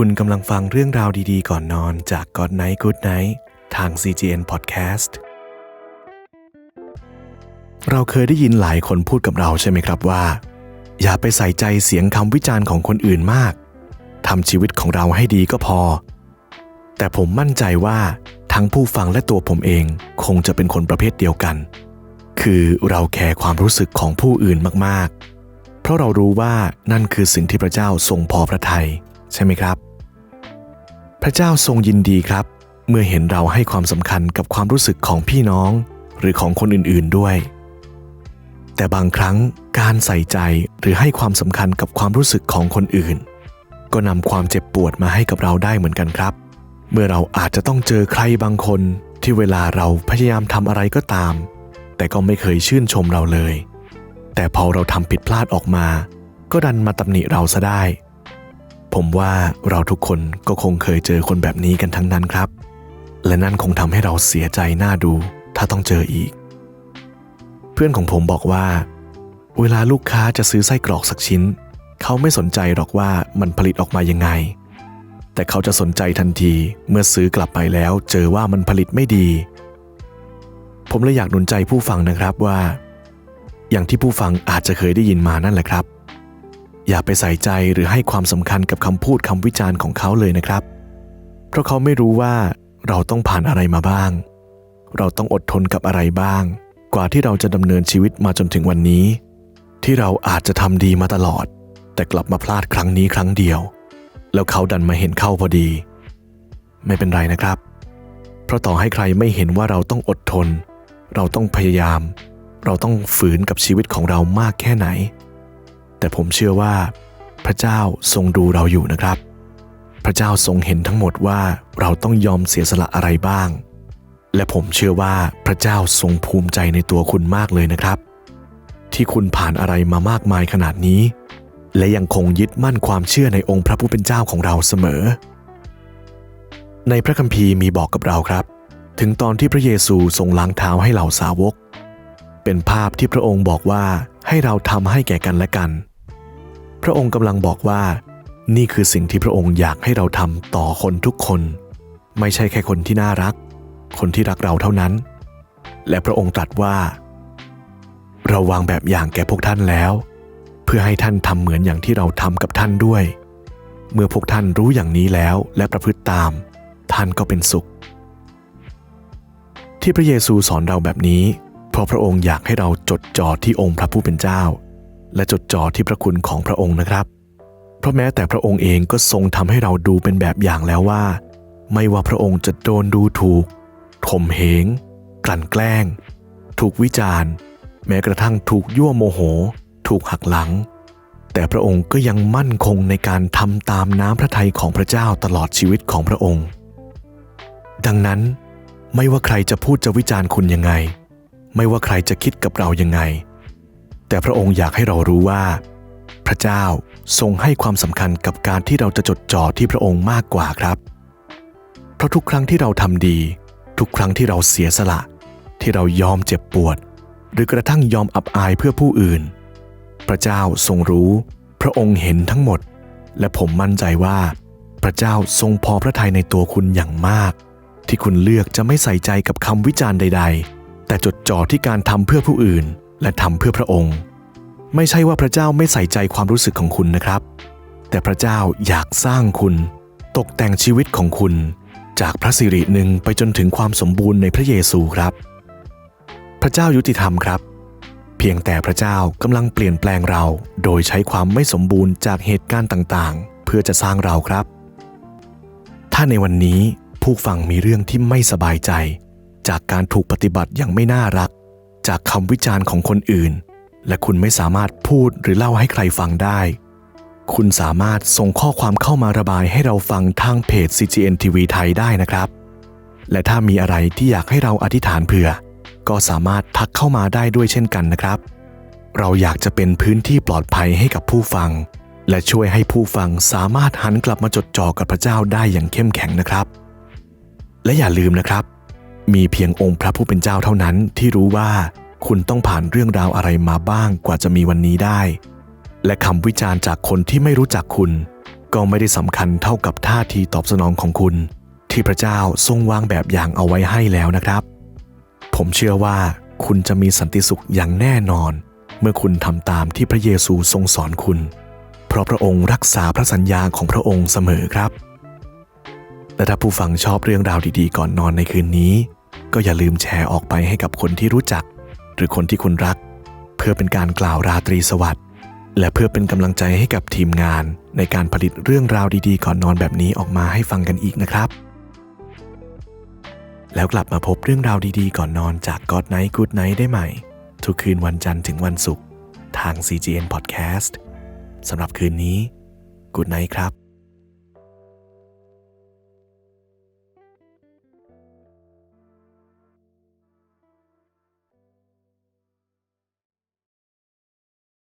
คุณกำลังฟังเรื่องราวดีๆ ก่อนนอนจาก God Night Good Night ทาง CGN Podcast เราเคยได้ยินหลายคนพูดกับเราใช่ไหมครับว่า อย่าไปใส่ใจเสียงคำวิจารณ์ของคนอื่นมากทำชีวิตของเราให้ดีก็พอ แต่ผมมั่นใจว่าทั้งผู้ฟังและตัวผมเองคงจะเป็นคนประเภทเดียวกัน คือเราแคร์ความรู้สึกของผู้อื่นมากๆ เพราะเรารู้ว่านั่นคือสิ่งที่พระเจ้าทรงพอพระทัย ใช่ไหมครับ พระเจ้าทรงยินดีครับ เมื่อเห็นเราให้ความสำคัญกับความรู้สึกของพี่น้อง หรือของคนอื่นๆด้วย แต่บางครั้งการใส่ใจหรือให้ความสำคัญกับความรู้สึกของคนอื่น ก็นำความเจ็บปวดมาให้กับเราได้เหมือนกันครับ เมื่อเราอาจจะต้องเจอใครบางคนที่เวลาเราพยายามทำอะไรก็ตาม แต่ก็ไม่เคยชื่นชมเราเลย แต่พอเราทำผิดพลาดออกมา ก็ดันมาตำหนิเราซะได้ ผมว่าเราทุกคนก็คงเคยเจอคนแบบนี้กันทั้งนั้นครับ และนั่นคงทำให้เราเสียใจหน้าดูถ้าต้องเจออีก เพื่อนของผมบอกว่า เวลาลูกค้าจะซื้อไส้กรอกสักชิ้น เขาไม่สนใจหรอกว่ามันผลิตออกมายังไง แต่เขาจะสนใจทันทีเมื่อซื้อกลับไปแล้วเจอว่ามันผลิตไม่ดี ผมเลยอยากหนุนใจผู้ฟังนะครับว่า อย่างที่ผู้ฟังอาจจะเคยได้ยินมานั่นแหละครับ อย่าไปใส่ใจหรือให้ความสำคัญกับคำพูดคำวิจารณ์ของเขาเลยนะครับ เพราะเขาไม่รู้ว่าเราต้องผ่านอะไรมาบ้าง เราต้องอดทนกับอะไรบ้าง กว่าที่เราจะดำเนินชีวิตมาจนถึงวันนี้ ที่เราอาจจะทำดีมาตลอด แต่กลับมาพลาดครั้งนี้ครั้งเดียว แล้วเขาดันมาเห็นเข้าพอดี ไม่เป็นไรนะครับ เพราะต่อให้ใครไม่เห็นว่าเราต้องอดทน เราต้องพยายาม เราต้องฝืนกับชีวิตของเรามากแค่ไหน แต่ผมเชื่อว่าพระเจ้าทรงดูเราอยู่นะครับ พระเจ้าทรงเห็นทั้งหมดว่าเราต้องยอมเสียสละอะไรบ้าง และผมเชื่อว่าพระเจ้าทรงภูมิใจในตัวคุณมากเลยนะครับ ที่คุณผ่านอะไรมามากมายขนาดนี้ และยังคงยึดมั่นความเชื่อในองค์พระผู้เป็นเจ้าของเราเสมอ ในพระคัมภีร์มีบอกกับเราครับ ถึงตอนที่พระเยซูทรงล้างเท้าให้เหล่าสาวก เป็นภาพที่พระองค์บอกว่าให้เราทำให้แก่กันและกัน พระองค์กำลังบอกว่า นี่คือสิ่งที่พระองค์อยากให้เราทำต่อคนทุกคน ไม่ใช่แค่คนที่น่ารัก คนที่รักเราเท่านั้น และพระองค์ตรัสว่า เราวางแบบอย่างแก่พวกท่านแล้ว เพื่อให้ท่านทำเหมือนอย่างที่เราทำกับท่านด้วย เมื่อพวกท่านรู้อย่างนี้แล้วและประพฤติตาม ท่านก็เป็นสุข ที่พระเยซูสอนเราแบบนี้ เพราะพระองค์อยากให้เราจดจ่อที่องค์พระผู้เป็นเจ้า และจดจ่อที่พระคุณของพระองค์นะครับ เพราะแม้แต่พระองค์เองก็ทรงทำให้เราดูเป็นแบบอย่างแล้วว่า ไม่ว่าพระองค์จะโดนดูถูกข่มเหง กลั่นแกล้ง ถูกวิจารณ์ แม้กระทั่งถูกยั่วโมโห ถูกหักหลัง แต่พระองค์ก็ยังมั่นคงในการทำตามน้ำพระทัยของพระเจ้าตลอดชีวิตของพระองค์ ดังนั้น ไม่ว่าใครจะพูดจะวิจารณ์คุณยังไง ไม่ว่าใครจะคิดกับเรายังไง แต่พระองค์อยากให้เรารู้ว่า พระเจ้าทรงให้ความสำคัญกับการที่เราจะจดจ่อที่พระองค์มากกว่าครับ เพราะทุกครั้งที่เราทำดี ทุกครั้งที่เราเสียสละ ที่เรายอมเจ็บปวด หรือกระทั่งยอมอับอายเพื่อผู้อื่น พระเจ้าทรงรู้ พระองค์เห็นทั้งหมด และผมมั่นใจว่า พระเจ้าทรงพอพระทัยในตัวคุณอย่างมาก ที่คุณเลือกจะไม่ใส่ใจกับคำวิจารณ์ใด ๆ แต่จดจ่อที่การทำเพื่อผู้อื่น และทำเพื่อพระองค์ ไม่ใช่ว่าพระเจ้าไม่ใส่ใจความรู้สึกของคุณนะครับ แต่พระเจ้าอยากสร้างคุณ ตกแต่งชีวิตของคุณ จากพระสิริหนึ่งไปจนถึงความสมบูรณ์ในพระเยซูครับ พระเจ้ายุติธรรมครับ เพียงแต่พระเจ้ากำลังเปลี่ยนแปลงเรา โดยใช้ความไม่สมบูรณ์จากเหตุการณ์ต่างๆ เพื่อจะสร้างเราครับ ถ้าในวันนี้ผู้ฟังมีเรื่องที่ไม่สบายใจ จากการถูกปฏิบัติอย่างไม่น่ารัก จากคำวิจารณ์ของคนอื่น และคุณไม่สามารถพูดหรือเล่าให้ใครฟังได้ คุณสามารถส่งข้อความเข้ามาระบายให้เราฟังทางเพจ CGN TV ไทยได้นะครับ และถ้ามีอะไรที่อยากให้เราอธิษฐานเผื่อ ก็สามารถทักเข้ามาได้ด้วยเช่นกันนะครับ เราอยากจะเป็นพื้นที่ปลอดภัยให้กับผู้ฟัง และช่วยให้ผู้ฟังสามารถหันกลับมาจดจ่อกับพระเจ้าได้อย่างเข้มแข็งนะครับ และอย่าลืมนะครับ มีเพียงองค์พระผู้เป็นเจ้าเท่านั้นที่รู้ว่าคุณต้องผ่านเรื่องราวอะไรมาบ้างกว่าจะมีวันนี้ได้ และคำวิจารณ์จากคนที่ไม่รู้จักคุณกก็ไม่ได้สำคัญเท่ากับท่าทีตอบสนองของคุณ ที่พระเจ้าทรงวางแบบอย่างเอาไว้ให้แล้วนะครับ ผมเชื่อว่าคุณจะมีสันติสุขอย่างแน่นอน เมื่อคุณทำตามที่พระเยซูทรงสอนคุณ เพราะพระองค์รักษาพระสัญญาของพระองค์เสมอครับ และถ้าผู้ฟังชอบเรื่องราวดีๆ ก่อนนอนในคืนนี้ ก็อย่าลืมแชร์ออกไปให้กับคนที่รู้จัก หรือคนที่คุณรัก เพื่อเป็นการกล่าวราตรีสวัสดิ์และเพื่อเป็นกำลังใจให้กับทีมงาน ในการผลิตเรื่องราวดีๆ ก่อนนอนแบบนี้ออกมาให้ฟังกันอีกนะครับ แล้วกลับมาพบเรื่องราวดีๆ ก่อนนอนจาก God Night Good Night ได้ใหม่ ทุกคืนวันจันทร์ถึงวันศุกร์ทาง CGN Podcast สำหรับคืนนี้ Good Night ครับ